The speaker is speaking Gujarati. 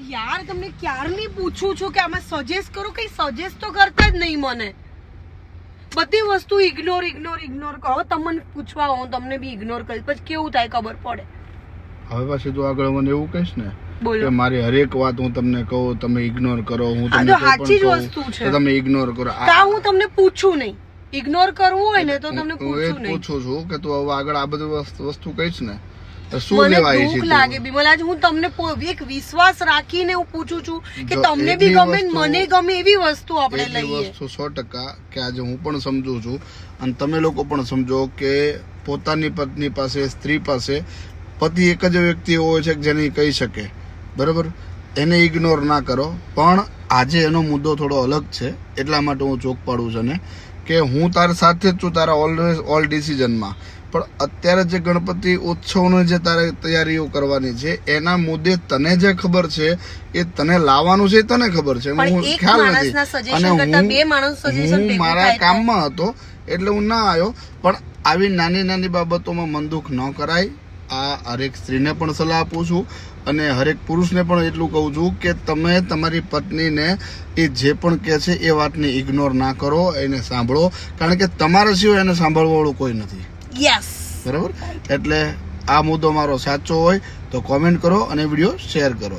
યાર તમને ક્યારની પૂછું છું કે આમાં સજેસ્ટ કરો? કઈ સજેસ્ટ તો કરતા જ નહીં મને. બધી વસ્તુ ઇગ્નોર ઇગ્નોર ઇગ્નોર કરો. તમને પૂછવા હું તમને બી ઇગ્નોર કરી પછી કેવું થાય ખબર પડે. હવે પાછી તું આગળ મને એવું કહીશ ને કે બોલો મારી હરેક વાત હું તમને કહું તમે ઇગ્નોર કરો. હું તમને સાચી જ વસ્તુ છે. તમે ઇગ્નોર કરો. આ- હું તમને પૂછું નહીં. ઇગ્નોર કરવું હોય ને તો તમને પૂછું નહીં. પૂછું છું કે તું હવે આગળ આ બધી વસ્તુ- કહીશ ને શું મને છે દુઃખ તું? લાગે બિમલ આજ હું તમને પો- એક વિશ્વાસ રાખીને હું પૂછું છું કે જો તમને બી એટલી ગમે ને વસ્તુ- મને ગમે એવી વસ્તુ આપણે એટલી લઈએ. વસ્તુ સો ટકા કે આજે હું પણ સમજુ છું. અને તમે લોકો પણ સમજો કે પોતાની પત્ની પાસે સ્ત્રી પાસે પતિ એક જ વ્યક્તિ હોય છે કે જેને કહી શકે. બરાબર? એને ઇગ્નોર ના કરો. પણ આજે એનો મુદ્દો થોડો અલગ છે. એટલા માટે હું ચોક પાડું છું ને કે હું તારા સાથે જ છું તારા ઓલવેઝ ઓલ ડિસિઝનમાં પણ અત્યારે જે ગણપતિ ઉત્સવની જે તારે તૈયારીઓ કરવાની છે એના મુદ્દે તને જે ખબર છે એ તને લાવવાનું છે એ તને ખબર છે. હું ખ્યાલ નથી. અને હું હું મારા કામમાં હતો એટલે હું ના આવ્યો. પણ આવી નાની નાની બાબતોમાં મનદુખ ન કરાય. આ હરેક સ્ત્રીને પણ સલાહ આપું છું અને હરેક પુરુષને પણ એટલું કહું છું કે તમે તમારી પત્નીને એ જે પણ કહે છે એ વાતને ઇગ્નોર ના કરો એને સાંભળો. કારણ કે તમારા સિવાય એને સાંભળવાવાળું કોઈ નથી. યસ બરાબર? એટલે આ મુદ્દો મારો સાચો હોય તો કોમેન્ટ કરો અને વીડિયો શેર કરો.